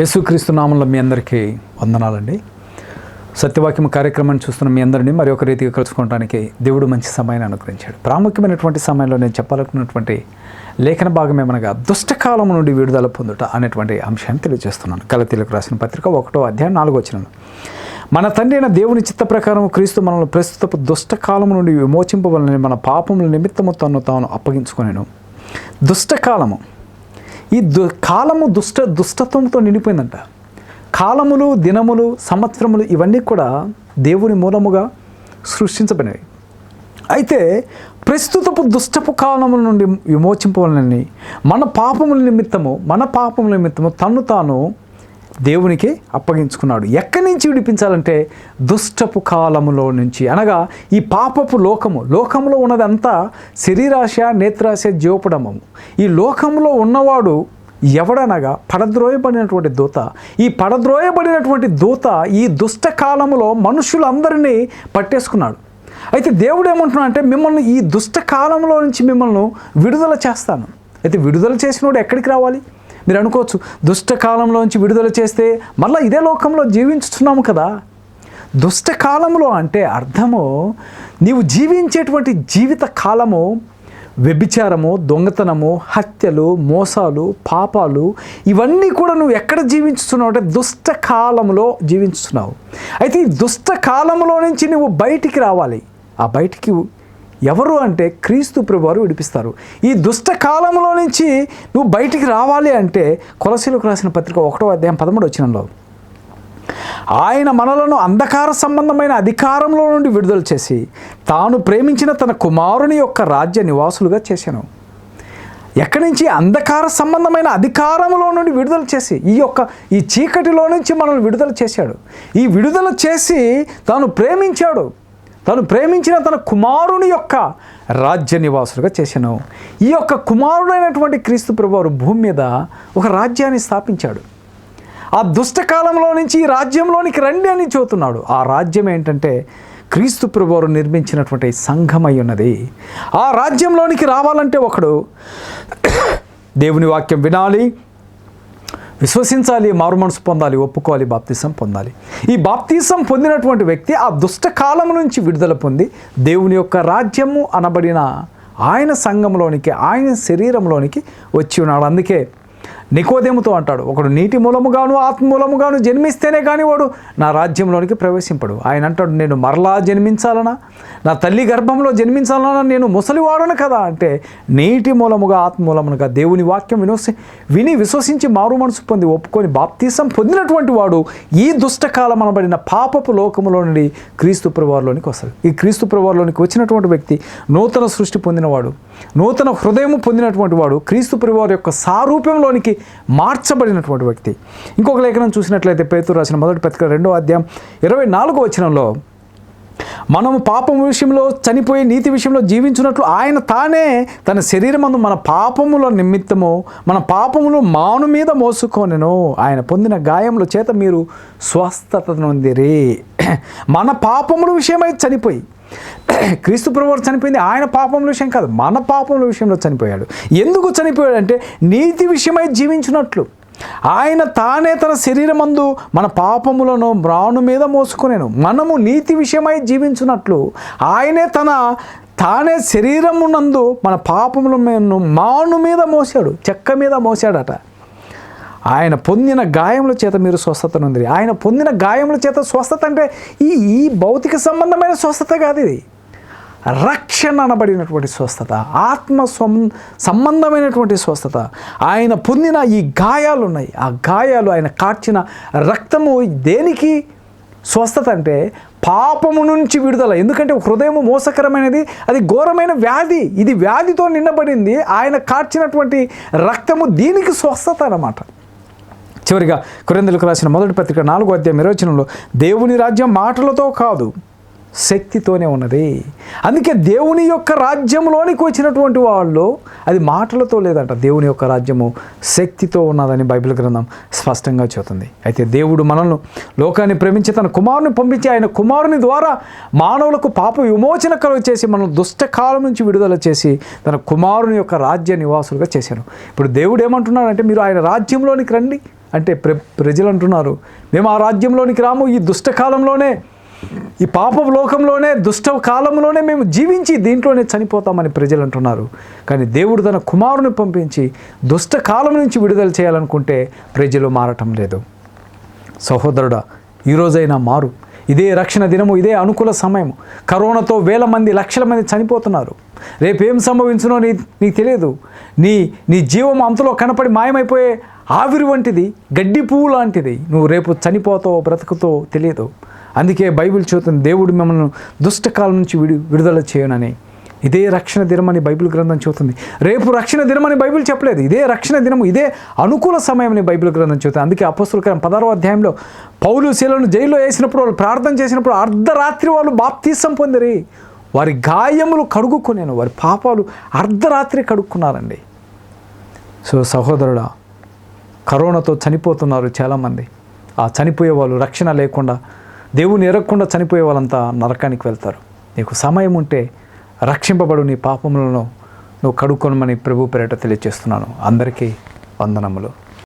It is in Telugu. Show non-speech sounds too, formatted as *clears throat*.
యేసుక్రీస్తు నామంలో మీ అందరికీ వందనాలండి. సత్యవాక్యం కార్యక్రమాన్ని చూస్తున్న మీ అందరినీ మరి ఒక రీతిగా కలుసుకోవడానికి దేవుడు మంచి సమయాన్ని అనుగ్రహించాడు. ప్రాముఖ్యమైనటువంటి సమయంలో నేను చెప్పాలనుకున్నటువంటి లేఖన భాగం ఏమనగా దుష్టకాలం నుండి విడుదల పొందుట అనేటువంటి అంశాన్ని తెలియజేస్తున్నాను. కలతీలకు రాసిన పత్రిక ఒకటో అధ్యాయం నాలుగో వచ్చినాను మన తండ్రి అయిన దేవుని చిత్త ప్రకారం క్రీస్తు మనల్ని ప్రస్తుతపు దుష్టకాలం నుండి విమోచింపవలని మన పాపముల నిమిత్తము తను తాను అప్పగించుకునేను. దుష్టకాలము ఈ దు కాలము దుష్ట దుష్టత్వంతో నిండిపోయిందంట. కాలములు దినములు సంవత్సరములు ఇవన్నీ కూడా దేవుని మూలముగా సృష్టించబడినవి. అయితే ప్రస్తుతపు దుష్టపు కాలముల నుండి విమోచింపవాలని మన పాపముల నిమిత్తము మన పాపముల నిమిత్తము తను తాను దేవునికి అప్పగించుకున్నాడు. ఎక్కడి నుంచి విడిపించాలంటే దుష్టపు కాలములో నుంచి. అనగా ఈ పాపపు లోకము లోకంలో ఉన్నదంతా శరీరాశ నేత్రాశ జీవపడమము. ఈ లోకంలో ఉన్నవాడు ఎవడనగా పడద్రోయబడినటువంటి దూత. ఈ పడద్రోయబడినటువంటి దూత ఈ దుష్ట కాలంలో మనుషులందరినీ పట్టేసుకున్నాడు. అయితే దేవుడు ఏమంటున్నా అంటే మిమ్మల్ని ఈ దుష్ట కాలంలో నుంచి మిమ్మల్ని విడుదల చేస్తాను. అయితే విడుదల చేసినోడు ఎక్కడికి రావాలి? మీరు అనుకోవచ్చు దుష్టకాలంలోంచి విడుదల చేస్తే మళ్ళీ ఇదే లోకంలో జీవించుతున్నాము కదా. దుష్ట కాలంలో అంటే అర్థము నీవు జీవించేటువంటి జీవిత కాలము వ్యభిచారము దొంగతనము హత్యలు మోసాలు పాపాలు ఇవన్నీ కూడా నువ్వు ఎక్కడ జీవించుతున్నావు అంటే దుష్ట కాలంలో జీవించుతున్నావు. అయితే ఈ దుష్ట కాలంలో నుంచి నువ్వు బయటికి రావాలి. ఆ బయటికి ఎవరు అంటే క్రీస్తు ప్రభువారు విడిపిస్తారు. ఈ దుష్ట కాలంలో నుంచి నువ్వు బయటికి రావాలి అంటే కొలసీలకు రాసిన పత్రిక ఒకటో అధ్యాయం పదమూడు వచ్చినంలో ఆయన మనలను అంధకార సంబంధమైన అధికారంలో నుండి విడుదల చేసి తాను ప్రేమించిన తన కుమారుని యొక్క రాజ్య నివాసులుగా చేశాను. ఎక్కడి నుంచి? అంధకార సంబంధమైన అధికారంలో నుండి విడుదల చేసి ఈ యొక్క ఈ చీకటిలో నుంచి మనల్ని విడుదల చేశాడు. ఈ విడుదల చేసి తాను ప్రేమించాడు. తను ప్రేమించిన తన కుమారుని యొక్క రాజ్య నివాసులుగా చేశాను. ఈ యొక్క కుమారుడైనటువంటి క్రీస్తు ప్రభువారు భూమి మీద ఒక రాజ్యాన్ని స్థాపించాడు. ఆ దుష్టకాలంలో నుంచి ఈ రాజ్యంలోనికి రండి అని చూతున్నాడు ఆ రాజ్యం ఏంటంటే క్రీస్తు ప్రభువారు నిర్మించినటువంటి సంఘమై ఉన్నది. ఆ రాజ్యంలోనికి రావాలంటే ఒకడు దేవుని వాక్యం వినాలి విశ్వసించాలి మారు మనసు పొందాలి ఒప్పుకోవాలి బాప్తీసం పొందాలి. ఈ బాప్తీసం పొందినటువంటి వ్యక్తి ఆ దుష్ట కాలం నుంచి విడుదల పొంది దేవుని యొక్క రాజ్యము అనబడిన ఆయన సంఘంలోనికి ఆయన శరీరంలోనికి వచ్చి ఉన్నాడు. అందుకే నికోదేముతో అంటాడు ఒకడు నీటి మూలముగాను ఆత్మ మూలముగాను జన్మిస్తేనే కానీ వాడు నా రాజ్యంలోనికి ప్రవేశింపడు. ఆయన అంటాడు నేను మరలా జన్మించాలనా? నా తల్లి గర్భంలో జన్మించాలనా? నేను ముసలివాడను కదా? అంటే నీటి మూలముగా ఆత్మ మూలముగా దేవుని వాక్యం వినోసి విని విశ్వసించి మారు మనసు పొంది ఒప్పుకొని బాప్తీసం పొందినటువంటి వాడు ఈ దుష్టకాలం అనబడిన పాపపు లోకములో నుండి క్రీస్తు ప్రభువారిలోనికి వస్తాడు. ఈ క్రీస్తు ప్రభువారిలోనికి వచ్చినటువంటి వ్యక్తి నూతన సృష్టి పొందినవాడు. నూతన హృదయము పొందినటువంటి వాడు క్రీస్తు ప్రభువారి యొక్క సారూప్యంలోనికి మార్చబడినటువంటి వ్యక్తి. ఇంకొక లేఖనం చూసినట్లయితే పేతురు రాసిన మొదటి పత్రిక రెండో అధ్యాయం ఇరవై నాలుగో వచనంలో మనము పాపం విషయంలో చనిపోయి నీతి విషయంలో జీవించినట్లు ఆయన తానే తన శరీరమందు మన పాపముల నిమిత్తము మన పాపములు మాను మీద మోసుకొనెను. ఆయన పొందిన గాయముల చేత మీరు స్వస్థత నొందిరి *clears throat* మన పాపముల విషయమై చనిపోయి *coughs* క్రీస్తు ప్రభువు చనిపోయింది. ఆయన పాపముల విషయం కాదు. మన పాపముల విషయంలో చనిపోయాడు. ఎందుకు చనిపోయాడంటే నీతి విషయమై జీవించినట్లు. ఆయన తానే తన శరీరమందు మన పాపములను మ్రాను మీద మోసుకునేను. మనము నీతి విషయమై జీవించున్నట్లు ఆయనే తన తానే శరీరమునందు మన పాపములను మాను మీద మోసాడు. చెక్క మీద మోసాడట. ఆయన పొందిన గాయముల చేత మీరు స్వస్థత ఉంది ఆయన పొందిన గాయముల చేత స్వస్థత అంటే ఈ ఈ భౌతిక సంబంధమైన స్వస్థత కాదు ఇది. రక్షణ అనబడినటువంటి స్వస్థత ఆత్మ సంబంధమైనటువంటి స్వస్థత. ఆయన పొందిన ఈ గాయాలు ఉన్నాయి ఆ గాయాలు ఆయన కార్చిన రక్తము దేనికి? స్వస్థత అంటే పాపము నుంచి విడుదల. ఎందుకంటే హృదయం మోసకరమైనది అది ఘోరమైన వ్యాధి. ఇది వ్యాధితో నిండబడింది. ఆయన కార్చినటువంటి రక్తము దీనికి స్వస్థత అన్నమాట. చివరిగా కురందలకు రాసిన మొదటి పత్రిక నాలుగో అధ్యాయం నిర్వచనంలో దేవుని రాజ్యం మాటలతో కాదు శక్తితోనే ఉన్నది. అందుకే దేవుని యొక్క రాజ్యంలోనికి వచ్చినటువంటి వాళ్ళు అది మాటలతో లేదంట దేవుని యొక్క రాజ్యము శక్తితో ఉన్నదని బైబిల్ గ్రంథం స్పష్టంగా చెబుతుంది. అయితే దేవుడు మనల్ని లోకాన్ని ప్రేమించి తన కుమారుని పంపించి ఆయన కుమారుని ద్వారా మానవులకు పాప విమోచన కలుగు చేసి మనల్ని దుష్టకాలం నుంచి విడుదల చేసి తన కుమారుని యొక్క రాజ్య నివాసులుగా చేశాను ఇప్పుడు దేవుడు ఏమంటున్నాడంటే మీరు ఆయన రాజ్యంలోనికి రండి అంటే ప్ర ప్రజలు అంటున్నారు మేము ఆ రాజ్యంలోనికి రాము ఈ దుష్టకాలంలోనే ఈ పాప లోకంలోనే దుష్ట కాలంలోనే మేము జీవించి దీంట్లోనే చనిపోతామని ప్రజలు అంటున్నారు కానీ దేవుడు తన కుమారుని పంపించి దుష్ట కాలం నుంచి విడుదల చేయాలనుకుంటే ప్రజలు మారటం లేదు. సహోదరుడా ఈరోజైనా మారు. ఇదే రక్షణ దినము ఇదే అనుకూల సమయం. కరోనాతో వేల మంది లక్షల మంది చనిపోతున్నారు. రేపేం సంభవించునో నీ నీకు తెలియదు. నీ నీ జీవం అంతలో కనపడి మాయమైపోయే ఆవిరి వంటిది గడ్డి పువ్వు లాంటిది నువ్వు రేపు చనిపోతావో బ్రతుకుతో తెలియదు. అందుకే బైబిల్ చూతుంది దేవుడు మిమ్మల్ని దుష్టకాలం నుంచి విడి విడుదల చేయనని. ఇదే రక్షణ దినమని బైబిల్ గ్రంథం చెబుతుంది. రేపు రక్షణ దినమని బైబిల్ చెప్పలేదు. ఇదే రక్షణ దినము ఇదే అనుకూల సమయం అని బైబిల్ గ్రంథం చెబుతుంది. అందుకే అపస్తులకరం పదహారో అధ్యాయంలో పౌలు శీలను జైల్లో వేసినప్పుడు వాళ్ళు ప్రార్థన చేసినప్పుడు అర్ధరాత్రి వాళ్ళు బాప్తీసం పొందిరి. వారి గాయములు కడుగుకునేను. వారి పాపాలు అర్ధరాత్రి కడుక్కున్నారండి. సో సహోదరుడా కరోనాతో చనిపోతున్నారు చాలామంది. ఆ చనిపోయే వాళ్ళు రక్షణ లేకుండా దేవుని ఎరగకుండా చనిపోయే వాళ్ళంతా నరకానికి వెళ్తారు. నీకు సమయం ఉంటే రక్షింపబడు నీ పాపములను నువ్వు కడుక్కొనమని ప్రభు పేరిట తెలియజేస్తున్నాను. అందరికీ వందనములు.